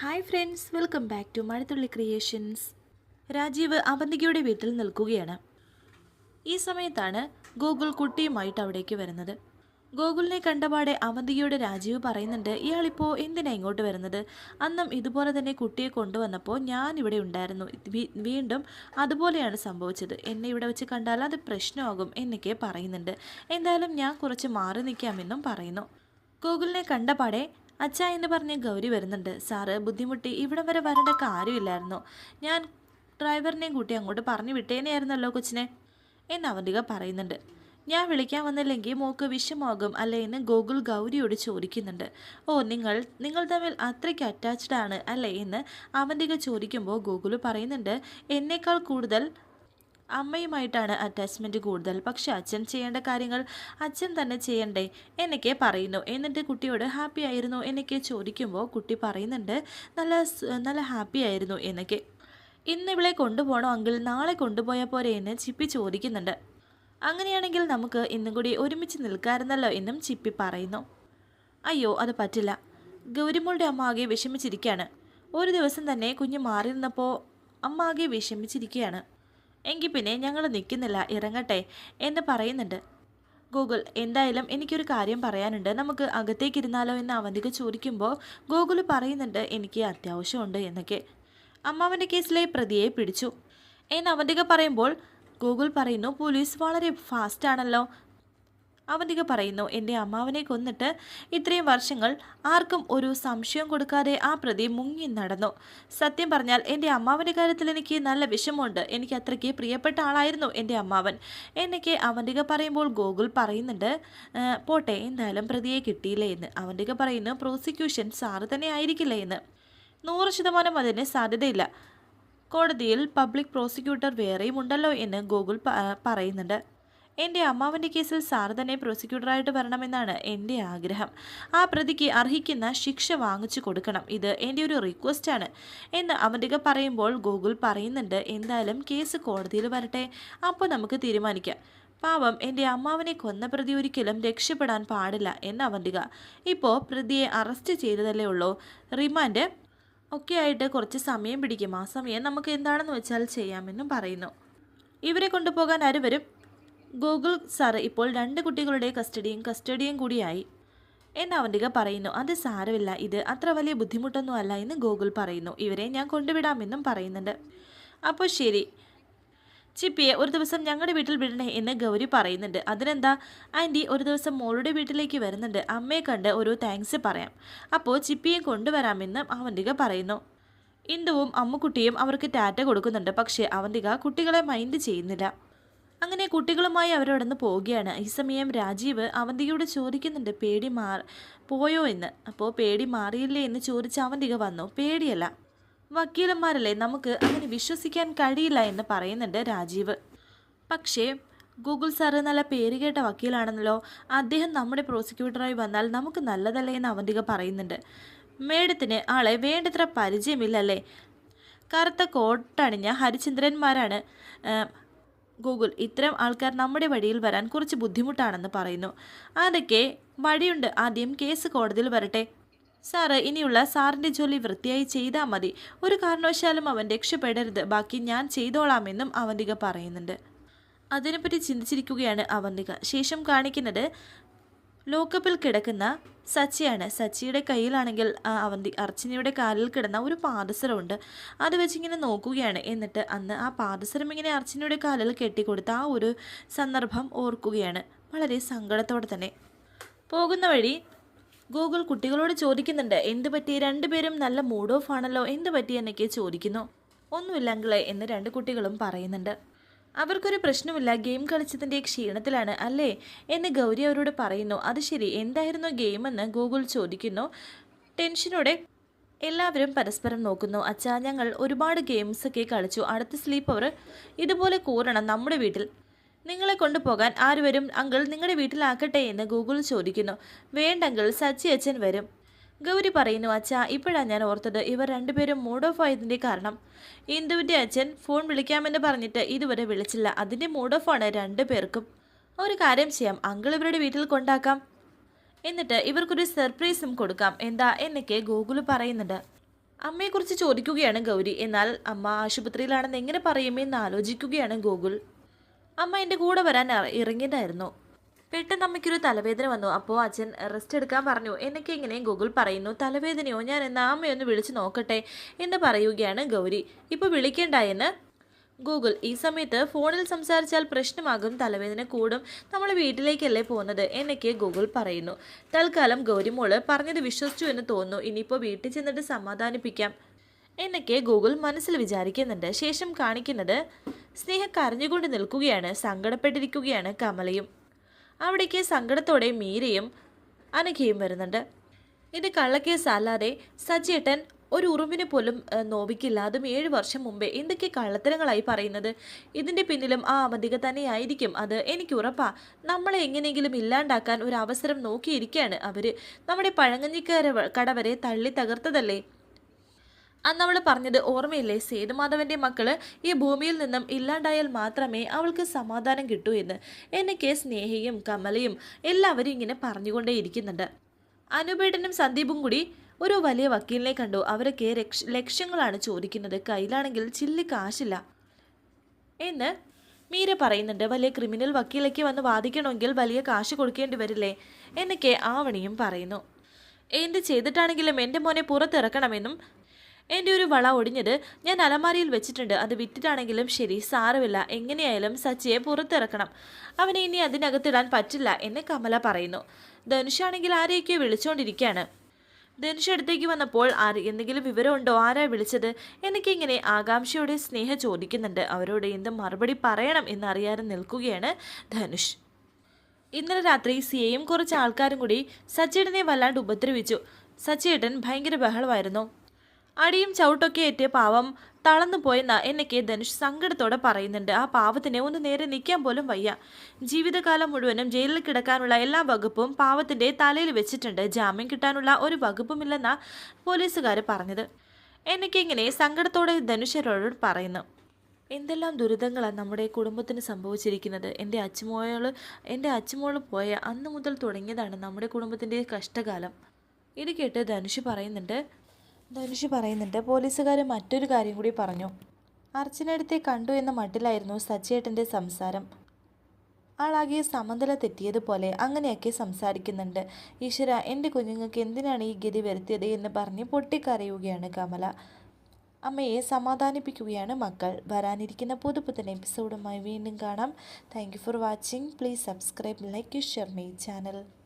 Hi friends welcome back to Mazhathulli creations Rajeev അവന്തികയുടെ വീട്ടിൽ നിൽക്കുകയാണ്. ഈ സമയത്താണ് ഗോകുൽ കുട്ടിയുമായിട്ട് അവിടേക്ക് വരുന്നത്. ഗോകുലിനെ കണ്ടപാടെ അവന്തികയുടെ രാജീവ് പറയുന്നുണ്ട് ഇയാളിപ്പോൾ എന്തിനാ ഇങ്ങോട്ട് വരുന്നത്? അന്നും ഇതുപോലെ തന്നെ കുട്ടിയെ കൊണ്ടുവന്നപ്പോൾ ഞാൻ ഇവിടെ ഉണ്ടായിരുന്നു വീണ്ടും അതുപോലെയാണ് സംഭവിച്ചത്. എന്നെ ഇവിടെ വെച്ച് കണ്ടാൽ അത് പ്രശ്നമാകും എന്നൊക്കെ പറയുന്നുണ്ട്. എന്തായാലും ഞാൻ കുറച്ച് മാറി നിൽക്കാമെന്നും പറയുന്നു. ഗോകുലിനെ കണ്ടപാടെ അച്ഛ എന്ന് പറഞ്ഞ് ഗൗരി വരുന്നുണ്ട്. സാറ് ബുദ്ധിമുട്ടി. ഇവിടം വരെ വരേണ്ട കാര്യമില്ലായിരുന്നു. ഞാൻ ഡ്രൈവറിനെയും കൂട്ടി അങ്ങോട്ട് പറഞ്ഞു വിട്ടേനെയായിരുന്നല്ലോ കൊച്ചിനെ. എന്ന് അവന്തിക പറയുന്നുണ്ട്. ഞാൻ വിളിക്കാൻ വന്നില്ലെങ്കിൽ മോക്ക് വിഷമാകും അല്ലേ എന്ന് ഗോകുൽ ഗൗരിയോട് ചോദിക്കുന്നുണ്ട്. ഓ നിങ്ങൾ നിങ്ങൾ തമ്മിൽ അത്രയ്ക്ക് അറ്റാച്ച്ഡ് ആണ് അല്ലേ എന്ന് അവന്തിക ചോദിക്കുമ്പോൾ ഗോകുൽ പറയുന്നുണ്ട് എന്നേക്കാൾ കൂടുതൽ അമ്മയുമായിട്ടാണ് അറ്റാച്ച്മെന്റ് കൂടുതൽ. പക്ഷെ അച്ഛൻ ചെയ്യേണ്ട കാര്യങ്ങൾ അച്ഛൻ തന്നെ ചെയ്യണ്ടേ? എന്നൊക്കെ പറയുന്നു. എന്നിട്ട് കുട്ടിയോട് ഹാപ്പി ആയിരുന്നു എന്നൊക്കെ ചോദിക്കുമ്പോൾ കുട്ടി പറയുന്നുണ്ട് നല്ല നല്ല ഹാപ്പി ആയിരുന്നു എന്നൊക്കെ. ഇന്ന് ഇവളെ കൊണ്ടുപോകണോ? അങ്കിൾ നാളെ കൊണ്ടുപോയാൽ പോരെ? എന്ന് ചിപ്പി ചോദിക്കുന്നുണ്ട്. അങ്ങനെയാണെങ്കിൽ നമുക്ക് ഇന്നും കൂടി ഒരുമിച്ച് നിൽക്കാറുന്നല്ലോ എന്നും ചിപ്പി പറയുന്നു. അയ്യോ അത് പറ്റില്ല. ഗൗരിമോളുടെ അമ്മ ആകെ വിഷമിച്ചിരിക്കുകയാണ്. ഒരു ദിവസം തന്നെ കുഞ്ഞ് മാറി നിന്നപ്പോൾ അമ്മ ആകെ വിഷമിച്ചിരിക്കുകയാണ്. എങ്കിൽ പിന്നെ ഞങ്ങൾ നിൽക്കുന്നില്ല ഇറങ്ങട്ടെ എന്ന് പറയുന്നുണ്ട്. ഗൂഗിൾ എന്തായാലും എനിക്കൊരു കാര്യം പറയാനുണ്ട്. നമുക്ക് അകത്തേക്ക് ഇരുന്നാലോ എന്ന് അവന്തിക ചോദിക്കുമ്പോൾ ഗൂഗിൾ പറയുന്നുണ്ട് എനിക്ക് അത്യാവശ്യമുണ്ട് എന്നൊക്കെ. അമ്മാവന്റെ കേസിലെ പ്രതിയെ പിടിച്ചു. എന്ന് അവന്തിക പറയുമ്പോൾ ഗൂഗിൾ പറയുന്നു പോലീസ് വളരെ ഫാസ്റ്റാണല്ലോ അവന്തിക പറയുന്നു എന്റെ അമ്മാവനെ കൊന്നിട്ട് ഇത്രയും വർഷങ്ങൾ ആർക്കും ഒരു സംശയം കൊടുക്കാതെ ആ പ്രതി മുങ്ങി നടന്നു. സത്യം പറഞ്ഞാൽ എന്റെ അമ്മാവന്റെ കാര്യത്തിൽ എനിക്ക് നല്ല വിഷമമുണ്ട്. എനിക്ക് അത്രയ്ക്ക് പ്രിയപ്പെട്ട ആളായിരുന്നു എന്റെ അമ്മാവൻ. എന്നൊക്കെ അവന്തിക പറയുമ്പോൾ ഗോകുൽ പറയുന്നുണ്ട് പോട്ടെ എന്തായാലും പ്രതിയെ കിട്ടിയില്ലേ എന്ന്. അവന്തിക പറയുന്നു പ്രോസിക്യൂഷൻ സാറ് തന്നെ ആയിരിക്കില്ലേ എന്ന്. നൂറ് ശതമാനം അതിന് സാധ്യതയില്ല. കോടതിയിൽ പബ്ലിക് പ്രോസിക്യൂട്ടർ വേറെയും ഉണ്ടല്ലോ എന്ന് ഗോകുൽ പറയുന്നുണ്ട്. എന്റെ അമ്മാവന്റെ കേസിൽ സാർ തന്നെ പ്രോസിക്യൂട്ടറായിട്ട് വരണമെന്നാണ് എന്റെ ആഗ്രഹം. ആ പ്രതിക്ക് അർഹിക്കുന്ന ശിക്ഷ വാങ്ങിച്ചു കൊടുക്കണം. ഇത് എന്റെ ഒരു റിക്വസ്റ്റാണ് എന്ന് അമൃതിക പറയുമ്പോൾ ഗൂഗിൾ പറയുന്നുണ്ട് എന്തായാലും കേസ് കോടതിയിൽ വരട്ടെ. അപ്പോൾ നമുക്ക് തീരുമാനിക്കാം. പാവം എന്റെ അമ്മാവനെ കൊന്ന പ്രതി ഒരിക്കലും രക്ഷപ്പെടാൻ പാടില്ല. എന്ന് അവന്തിക ഇപ്പോൾ പ്രതിയെ അറസ്റ്റ് ചെയ്തതല്ലേ ഉള്ളൂ. റിമാൻഡ് ഒക്കെ ആയിട്ട് കുറച്ച് സമയം പിടിക്കും. ആ സമയം നമുക്ക് എന്താണെന്ന് വെച്ചാൽ ചെയ്യാമെന്നും പറയുന്നു. ഇവരെ കൊണ്ടുപോകാൻ ആര് വരും? ഗൂഗിൾ സാറ് ഇപ്പോൾ രണ്ട് കുട്ടികളുടെ കസ്റ്റഡിയും കസ്റ്റഡിയും കൂടിയായി. എന്ന് അവന്തിക പറയുന്നു. അത് സാരമില്ല. ഇത് അത്ര വലിയ ബുദ്ധിമുട്ടൊന്നും അല്ല എന്ന് ഗൂഗിൾ പറയുന്നു. ഇവരെ ഞാൻ കൊണ്ടുവിടാമെന്നും പറയുന്നുണ്ട്. അപ്പോൾ ശരി. ചിപ്പിയെ ഒരു ദിവസം ഞങ്ങളുടെ വീട്ടിൽ വിടണേ എന്ന് ഗൗരി പറയുന്നുണ്ട്. അതിനെന്താ? ആന്റി ഒരു ദിവസം മോളുടെ വീട്ടിലേക്ക് വരുന്നുണ്ട്. അമ്മയെ കണ്ട് ഒരു താങ്ക്സ് പറയാം. അപ്പോൾ ചിപ്പിയെ കൊണ്ടുവരാമെന്ന് അവന്തിക പറയുന്നു. ഇന്ദുവും അമ്മുക്കുട്ടിയും അവർക്ക് ടാറ്റ കൊടുക്കുന്നുണ്ട്. പക്ഷേ അവന്തിക കുട്ടികളെ മൈൻഡ് ചെയ്യുന്നില്ല. അങ്ങനെ കുട്ടികളുമായി അവരവിടെ നിന്ന് പോവുകയാണ്. ഈ സമയം രാജീവ് അവന്തികയോട് ചോദിക്കുന്നുണ്ട് പേടി മാ പോയോ എന്ന്? അപ്പോൾ പേടി മാറിയില്ലേ എന്ന് ചോദിച്ച് അവന്തിക വന്നു. പേടിയല്ല. വക്കീലന്മാരല്ലേ നമുക്ക് അങ്ങനെ വിശ്വസിക്കാൻ കഴിയില്ല എന്ന് പറയുന്നുണ്ട് രാജീവ്. പക്ഷേ ഗൂഗിൾ സാറ് നല്ല പേര് കേട്ട വക്കീലാണെന്നല്ലോ അദ്ദേഹം നമ്മുടെ പ്രോസിക്യൂട്ടറായി വന്നാൽ നമുക്ക് നല്ലതല്ലേ എന്ന് അവന്തിക പറയുന്നുണ്ട്. മേഡത്തിന് ആളെ വേണ്ടത്ര പരിചയമില്ലല്ലേ. കറുത്ത കോട്ടണിഞ്ഞ ഹരിചന്ദ്രന്മാരാണ് ഗൂഗിൾ ഇത്തരം ആൾക്കാർ നമ്മുടെ വഴിയിൽ വരാൻ കുറച്ച് ബുദ്ധിമുട്ടാണെന്ന് പറയുന്നു. അതൊക്കെ വഴിയുണ്ട്. ആദ്യം കേസ് കോടതിയിൽ വരട്ടെ. സാറ് ഇനിയുള്ള സാറിന്റെ ജോലി വൃത്തിയായി ചെയ്താൽ മതി. ഒരു കാരണവശാലും അവൻ രക്ഷപ്പെടരുത്. ബാക്കി ഞാൻ ചെയ്തോളാമെന്നും അവന്തിക പറയുന്നുണ്ട്. അതിനെപ്പറ്റി ചിന്തിച്ചിരിക്കുകയാണ് അവന്തിക. ശേഷം കാണിക്കുന്നത് ലോക്കപ്പിൽ കിടക്കുന്ന സച്ചിയാണ്. സച്ചിയുടെ കയ്യിലാണെങ്കിൽ അവന്തി അർച്ചനയുടെ കാലിൽ കിടന്ന ഒരു പാദസരമുണ്ട്. അത് വെച്ചിങ്ങനെ നോക്കുകയാണ്. എന്നിട്ട് അന്ന് ആ പാദസരം ഇങ്ങനെ അർച്ചനയുടെ കാലിൽ കെട്ടിക്കൊടുത്ത ആ ഒരു സന്ദർഭം ഓർക്കുകയാണ്. വളരെ സങ്കടത്തോടെ തന്നെ. പോകുന്ന വഴി ഗൂഗിൾ കുട്ടികളോട് ചോദിക്കുന്നുണ്ട്. എന്ത് പറ്റി? രണ്ടുപേരും നല്ല മൂഡ് ഓഫ് ആണല്ലോ. എന്ത് പറ്റി? എന്നൊക്കെ ചോദിക്കുന്നു. ഒന്നുമില്ലെങ്കിൽ എന്ന് രണ്ട് കുട്ടികളും പറയുന്നുണ്ട്. അവർക്കൊരു പ്രശ്നമില്ല. ഗെയിം കളിച്ചതിന്റെ ക്ഷീണത്തിലാണ് അല്ലേ? എന്ന് ഗൗരി അവരോട് പറയുന്നു. അത് ശരി. എന്തായിരുന്നു ഗെയിമെന്ന് ഗൂഗിൾ ചോദിക്കുന്നു. ടെൻഷനോടെ എല്ലാവരും പരസ്പരം നോക്കുന്നു. അച്ഛാ ഞങ്ങൾ ഒരുപാട് ഗെയിംസൊക്കെ കളിച്ചു. അടുത്ത സ്ലീപ്പ് അവർ ഇതുപോലെ കൂറണം നമ്മുടെ വീട്ടിൽ. നിങ്ങളെ കൊണ്ടുപോകാൻ ആര് വരും അങ്കിൾ നിങ്ങളുടെ വീട്ടിലാക്കട്ടെ എന്ന് ഗൂഗിൾ ചോദിക്കുന്നു. വേണ്ട അങ്കിൾ സച്ചി അച്ഛൻ വരും. ഗൗരി പറയുന്നു അച്ഛാ ഇപ്പോഴാണ് ഞാൻ ഓർത്തത്. ഇവർ രണ്ടുപേരും മൂഡ് ഓഫ് ആയതിന്റെ കാരണം. ഇന്ദുവിന്റെ അച്ഛൻ ഫോൺ വിളിക്കാമെന്ന് പറഞ്ഞിട്ട് ഇതുവരെ വിളിച്ചില്ല. അതിന്റെ മൂഡ് ഓഫ് ആണ് രണ്ടു പേർക്കും. ഒരു കാര്യം ചെയ്യാം. അങ്കിൾ ഇവരുടെ വീട്ടിൽ കൊണ്ടാക്കാം. എന്നിട്ട് ഇവർക്കൊരു സർപ്രൈസും കൊടുക്കാം. എന്താ? എന്നൊക്കെ ഗൂഗിൾ പറയുന്നുണ്ട്. അമ്മയെക്കുറിച്ച് ചോദിക്കുകയാണ് ഗൗരി. എന്നാൽ അമ്മ ആശുപത്രിയിലാണെന്ന് എങ്ങനെ പറയുമെന്ന് ആലോചിക്കുകയാണ് ഗോകുൽ. അമ്മ എന്റെ കൂടെ വരാൻ ഇറ- ഇറങ്ങിയതായിരുന്നു. പെട്ടെന്ന് അമ്മയ്ക്കൊരു തലവേദന വന്നു. അപ്പോൾ അച്ഛൻ റെസ്റ്റ് എടുക്കാൻ പറഞ്ഞു. എന്നൊക്കെ ഇങ്ങനെ ഗൂഗിൾ പറയുന്നു. തലവേദനയോ? ഞാൻ എന്നാ അമ്മയൊന്ന് വിളിച്ച് നോക്കട്ടെ എന്ന് പറയുകയാണ് ഗൗരി. ഇപ്പോൾ വിളിക്കേണ്ടായെന്ന്? ഗൂഗിൾ. ഈ സമയത്ത് ഫോണിൽ സംസാരിച്ചാൽ പ്രശ്നമാകും. തലവേദന കൂടും. നമ്മൾ വീട്ടിലേക്കല്ലേ പോകുന്നത്? എന്നൊക്കെ ഗൂഗിൾ പറയുന്നു. തൽക്കാലം ഗൗരിമോൾ പറഞ്ഞത് വിശ്വസിച്ചു എന്ന് തോന്നുന്നു. ഇനിയിപ്പോൾ വീട്ടിൽ ചെന്നിട്ട് സമാധാനിപ്പിക്കാം എന്നൊക്കെ ഗൂഗിൾ മനസ്സിൽ വിചാരിക്കുന്നുണ്ട്. ശേഷം കാണിക്കുന്നത് സ്നേഹ കരഞ്ഞുകൊണ്ട് നിൽക്കുകയാണ്. സങ്കടപ്പെട്ടിരിക്കുകയാണ് കമലയും. അവിടേക്ക് സങ്കടത്തോടെ മീരയും അനഘയും വരുന്നുണ്ട്. ഇത് കള്ളക്കേസ് അല്ലാതെ സജിയേട്ടൻ ഒരു ഉറുമ്പിനെ പോലും നോവിക്കില്ല. അതും ഏഴ് വർഷം മുമ്പേ. എന്തൊക്കെ കള്ളത്തരങ്ങളായി പറയുന്നത്? ഇതിന്റെ പിന്നിലും ആ അവധിക തന്നെയായിരിക്കും അത്. എനിക്ക് ഉറപ്പാ. നമ്മളെ എങ്ങനെയെങ്കിലും ഇല്ലാണ്ടാക്കാൻ ഒരു അവസരം നോക്കിയിരിക്കുകയാണ് അവർ നമ്മുടെ പഴങ്ങഞ്ഞിക്കര കട വരെ തള്ളി തകർത്തതല്ലേ? അന്ന് അവൾ പറഞ്ഞത് ഓർമ്മയില്ലേ? സേതുമാധവന്റെ മക്കൾ ഈ ഭൂമിയിൽ നിന്നും ഇല്ലാണ്ടായാൽ മാത്രമേ അവൾക്ക് സമാധാനം കിട്ടൂ എന്ന്. എനിക്ക് സ്നേഹയും കമലയും എല്ലാവരും ഇങ്ങനെ പറഞ്ഞുകൊണ്ടേയിരിക്കുന്നുണ്ട് അനുപേട്ടനും സന്ദീപും കൂടി ഒരു വലിയ വക്കീലിനെ കണ്ടു. അവരൊക്കെ ലക്ഷ ലക്ഷ്യങ്ങളാണ് ചോദിക്കുന്നത്. കയ്യിലാണെങ്കിൽ ചില്ലി കാശില്ല എന്ന് മീര പറയുന്നുണ്ട്. വലിയ ക്രിമിനൽ വക്കീലൊക്കെ വന്ന് വാദിക്കണമെങ്കിൽ വലിയ കാശ് കൊടുക്കേണ്ടി വരില്ലേ? എന്നൊക്കെ ആവണിയും പറയുന്നു. എന്ത് ചെയ്തിട്ടാണെങ്കിലും എന്റെ മോനെ പുറത്തിറക്കണമെന്നും എന്റെ ഒരു വള ഒടിഞ്ഞത് ഞാൻ അലമാരിയിൽ വെച്ചിട്ടുണ്ട്. അത് വിറ്റിട്ടാണെങ്കിലും ശരി സാരമില്ല. എങ്ങനെയായാലും സച്ചിയെ പുറത്തിറക്കണം. അവനെ ഇനി അതിനകത്തിടാൻ പറ്റില്ല എന്ന് കമല പറയുന്നു. ധനുഷാണെങ്കിൽ ആരെയൊക്കെ വിളിച്ചുകൊണ്ടിരിക്കുകയാണ് ധനുഷ് അടുത്തേക്ക് വന്നപ്പോൾ ആര് എന്തെങ്കിലും വിവരമുണ്ടോ? ആരാ വിളിച്ചത്? എനിക്ക് ഇങ്ങനെ ആകാംക്ഷയോടെ സ്നേഹ ചോദിക്കുന്നുണ്ട്. അവരോട് എന്ത് മറുപടി പറയണം എന്നറിയാതെ നിൽക്കുകയാണ് ധനുഷ്. ഇന്നലെ രാത്രി സിയെയും കുറച്ച് ആൾക്കാരും കൂടി സച്ചേട്ടനെ വല്ലാണ്ട് ഉപദ്രവിച്ചു. സച്ചേട്ടൻ ഭയങ്കര ബഹളമായിരുന്നു. അടിയും ചവിട്ടൊക്കെ ഏറ്റ് പാവം തളർന്നു പോയെന്ന എന്നൊക്കെ ധനുഷ് സങ്കടത്തോടെ പറയുന്നുണ്ട്. ആ പാവത്തിനെ ഒന്ന് നേരെ നിൽക്കാൻ പോലും വയ്യ. ജീവിതകാലം മുഴുവനും ജയിലിൽ കിടക്കാനുള്ള എല്ലാ വകുപ്പും പാവത്തിന്റെ തലയിൽ വെച്ചിട്ടുണ്ട്. ജാമ്യം കിട്ടാനുള്ള ഒരു വകുപ്പുമില്ലെന്നാ പോലീസുകാർ പറഞ്ഞത്. എന്നൊക്കെ ഇങ്ങനെ സങ്കടത്തോടെ ധനുഷരോട് പറയുന്നു. എന്തെല്ലാം ദുരിതങ്ങളാണ് നമ്മുടെ കുടുംബത്തിന് സംഭവിച്ചിരിക്കുന്നത്. എന്റെ അച്ചുമോൾ എന്റെ അച്ഛമോൾ പോയ അന്ന് മുതൽ തുടങ്ങിയതാണ് നമ്മുടെ കുടുംബത്തിന്റെ കഷ്ടകാലം. ഇത് കേട്ട് ധനുഷ് പറയുന്നുണ്ട് ധനുഷ് പറയുന്നുണ്ട് പോലീസുകാർ മറ്റൊരു കാര്യം കൂടി പറഞ്ഞു. അർച്ചനടുത്തെ കണ്ടു എന്ന മട്ടിലായിരുന്നു സച്ചേട്ടന്റെ സംസാരം. ആളാകെ സമന്തല തെറ്റിയതുപോലെ അങ്ങനെയൊക്കെ സംസാരിക്കുന്നുണ്ട്. ഈശ്വര എന്റെ കുഞ്ഞുങ്ങൾക്ക് എന്തിനാണ് ഈ ഗതി വരുത്തിയത് എന്ന് പറഞ്ഞ് പൊട്ടിക്കരയുകയാണ് കമല. അമ്മയെ സമാധാനിപ്പിക്കുകയാണ് മക്കൾ. വരാനിരിക്കുന്ന പുതുപുത്തൻ എപ്പിസോഡുമായി വീണ്ടും കാണാം. Thank for watching. Please subscribe like share my channel.